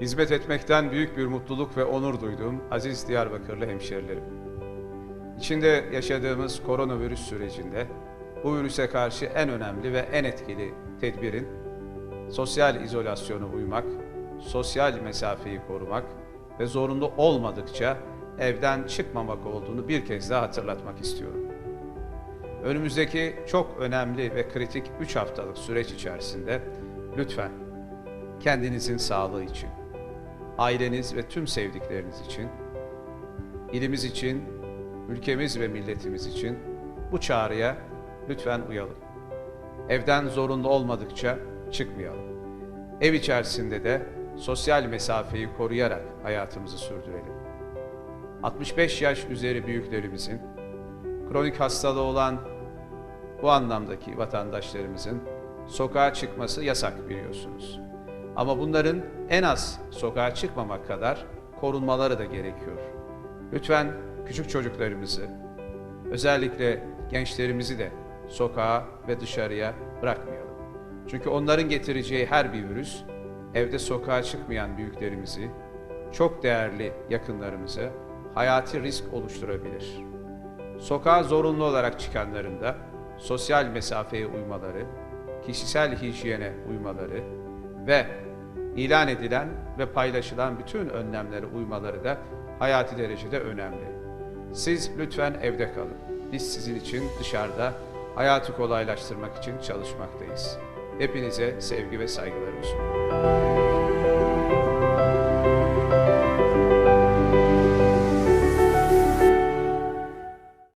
Hizmet etmekten büyük bir mutluluk ve onur duyduğum aziz Diyarbakırlı hemşerilerim. İçinde yaşadığımız koronavirüs sürecinde bu virüse karşı en önemli ve en etkili tedbirin sosyal izolasyona uymak, sosyal mesafeyi korumak ve zorunlu olmadıkça evden çıkmamak olduğunu bir kez daha hatırlatmak istiyorum. Önümüzdeki çok önemli ve kritik 3 haftalık süreç içerisinde lütfen kendinizin sağlığı için, aileniz ve tüm sevdikleriniz için, ilimiz için, ülkemiz ve milletimiz için bu çağrıya lütfen uyalım. Evden zorunlu olmadıkça çıkmayalım. Ev içerisinde de sosyal mesafeyi koruyarak hayatımızı sürdürelim. 65 yaş üzeri büyüklerimizin, kronik hastalığı olan bu anlamdaki vatandaşlarımızın sokağa çıkması yasak biliyorsunuz. Ama bunların en az sokağa çıkmamak kadar korunmaları da gerekiyor. Lütfen küçük çocuklarımızı, özellikle gençlerimizi de sokağa ve dışarıya bırakmayalım. Çünkü onların getireceği her bir virüs evde sokağa çıkmayan büyüklerimizi, çok değerli yakınlarımızı hayati risk oluşturabilir. Sokağa zorunlu olarak çıkanların da sosyal mesafeye uymaları, kişisel hijyene uymaları ve ilan edilen ve paylaşılan bütün önlemlere uymaları da hayati derecede önemli. Siz lütfen evde kalın. Biz sizin için dışarıda hayatı kolaylaştırmak için çalışmaktayız. Hepinize sevgi ve saygılarımı sunuyorum.